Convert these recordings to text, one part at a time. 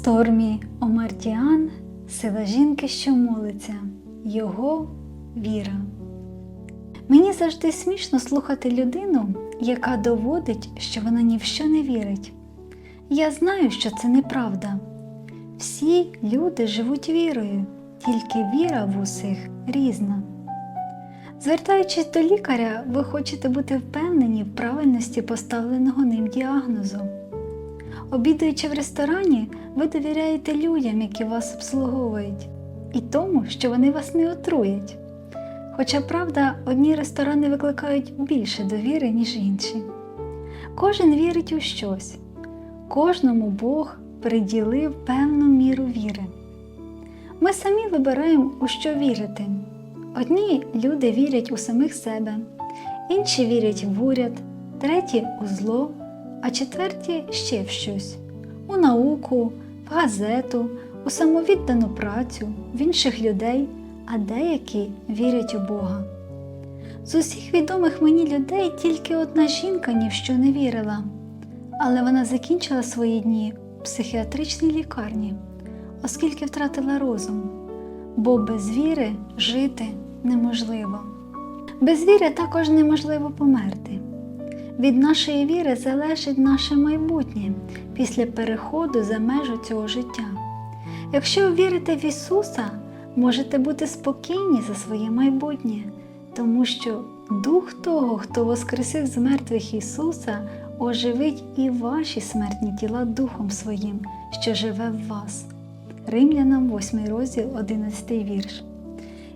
Стормі Омартіан сила жінки, що молиться, його віра. Мені завжди смішно слухати людину, яка доводить, що вона ні в що не вірить. Я знаю, що це неправда. Всі люди живуть вірою, тільки віра в усіх різна. Звертаючись до лікаря, ви хочете бути впевнені в правильності поставленого ним діагнозу. Обідаючи в ресторані, ви довіряєте людям, які вас обслуговують, і тому, що вони вас не отруять. Хоча, правда, одні ресторани викликають більше довіри, ніж інші. Кожен вірить у щось, кожному Бог приділив певну міру віри. Ми самі вибираємо, у що вірити. Одні люди вірять у самих себе, інші вірять в уряд, треті у зло, а четверті ще в щось у науку, в газету, у самовіддану працю, в інших людей, а деякі вірять у Бога. З усіх відомих мені людей тільки одна жінка ні в що не вірила, але вона закінчила свої дні в психіатричній лікарні, оскільки втратила розум, бо без віри жити неможливо. Без віри також неможливо померти. Від нашої віри залежить наше майбутнє після переходу за межу цього життя. Якщо вірите в Ісуса, можете бути спокійні за своє майбутнє, тому що Дух того, хто воскресив з мертвих Ісуса, оживить і ваші смертні тіла Духом Своїм, що живе в вас. Римлянам 8 розділ 11 вірш.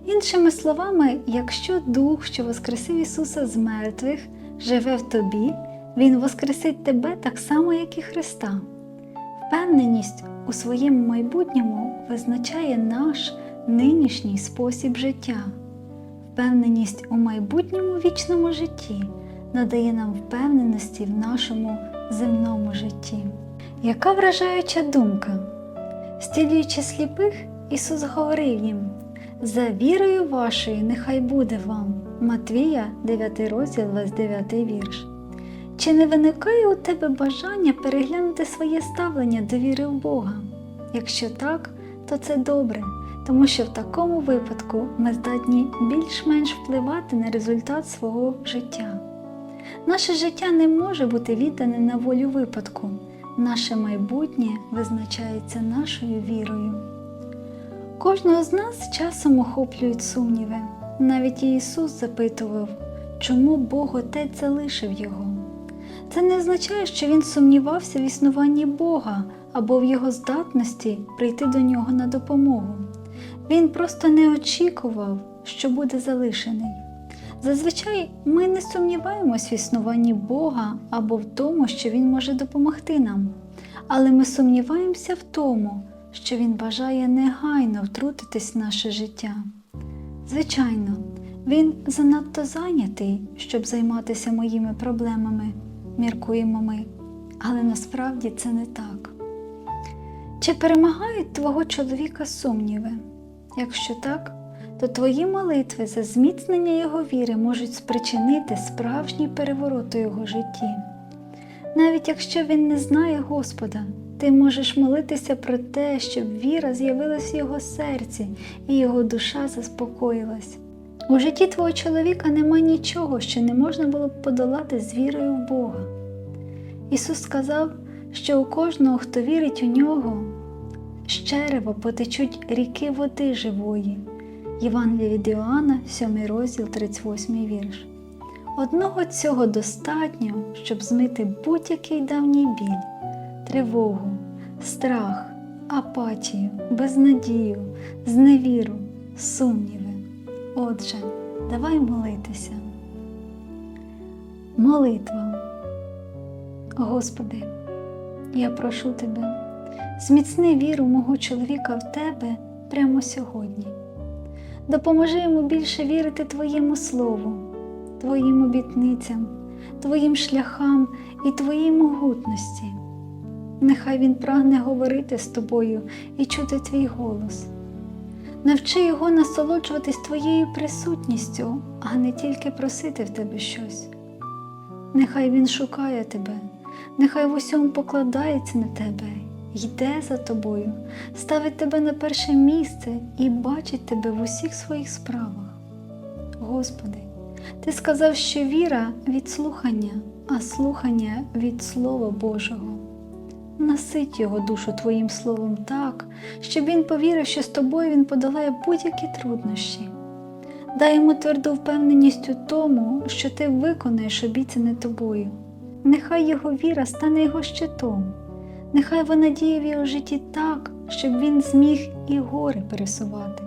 Іншими словами, якщо Дух, що воскресив Ісуса з мертвих, живе в тобі, Він воскресить тебе так само, як і Христа. Впевненість у своєму майбутньому визначає наш нинішній спосіб життя. Впевненість у майбутньому вічному житті надає нам впевненості в нашому земному житті. Яка вражаюча думка! Стілюючи сліпих, Ісус говорив їм: за вірою вашою нехай буде вам. Матвія, 9 розділ, 29 вірш. Чи не виникає у тебе бажання переглянути своє ставлення до віри в Бога? Якщо так, то це добре, тому що в такому випадку ми здатні більш-менш впливати на результат свого життя. Наше життя не може бути віддане на волю випадку. Наше майбутнє визначається нашою вірою. Кожного з нас часом охоплюють сумніви. Навіть Ісус запитував, чому Бог Отець залишив його. Це не означає, що Він сумнівався в існуванні Бога або в його здатності прийти до нього на допомогу. Він просто не очікував, що буде залишений. Зазвичай ми не сумніваємось в існуванні Бога або в тому, що Він може допомогти нам, але ми сумніваємося в тому, що Він бажає негайно втрутитись в наше життя. Звичайно, він занадто зайнятий, щоб займатися моїми проблемами, міркуємо ми, але насправді це не так. Чи перемагають твого чоловіка сумніви? Якщо так, то твої молитви за зміцнення його віри можуть спричинити справжній переворот у його житті. Навіть якщо він не знає Господа, ти можеш молитися про те, щоб віра з'явилась в його серці і його душа заспокоїлась. У житті твого чоловіка нема нічого, що не можна було б подолати з вірою в Бога. Ісус сказав, що у кожного, хто вірить у нього, з черева потечуть ріки води живої. Євангелія від Іоанна, 7 розділ, 38 вірш. Одного цього достатньо, щоб змити будь-який давній біль, тривогу, страх, апатію, безнадію, зневіру, сумніви. Отже, давай молитися. Молитва. Господи, я прошу Тебе, зміцни віру мого чоловіка в Тебе прямо сьогодні. Допоможи йому більше вірити Твоєму Слову, Твоїм обітницям, Твоїм шляхам і Твоїй могутності. Нехай він прагне говорити з тобою і чути твій голос. Навчи його насолоджуватись твоєю присутністю, а не тільки просити в тебе щось. Нехай він шукає тебе, нехай в усьому покладається на тебе йде за тобою, ставить тебе на перше місце і бачить тебе в усіх своїх справах. Господи, Ти сказав, що віра від слухання, а слухання від Слова Божого. Насить його душу Твоїм словом так, щоб він повірив, що з тобою він подолає будь-які труднощі. Дай йому тверду впевненість у тому, що ти виконаєш обіцяне тобою. Нехай його віра стане його щитом, нехай вона діє в його житті так, щоб він зміг і гори пересувати.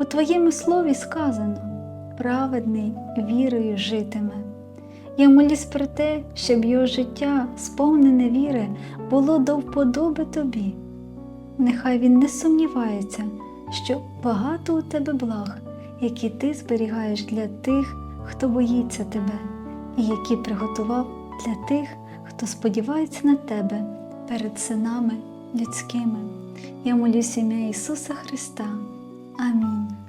У Твоєму слові сказано праведний вірою житиме. Я молюсь про те, щоб його життя, сповнене віри, було до вподоби тобі. Нехай він не сумнівається, що багато у тебе благ, які ти зберігаєш для тих, хто боїться тебе, і які приготував для тих, хто сподівається на тебе перед синами людськими. Я молюсь ім'я Ісуса Христа. Амінь.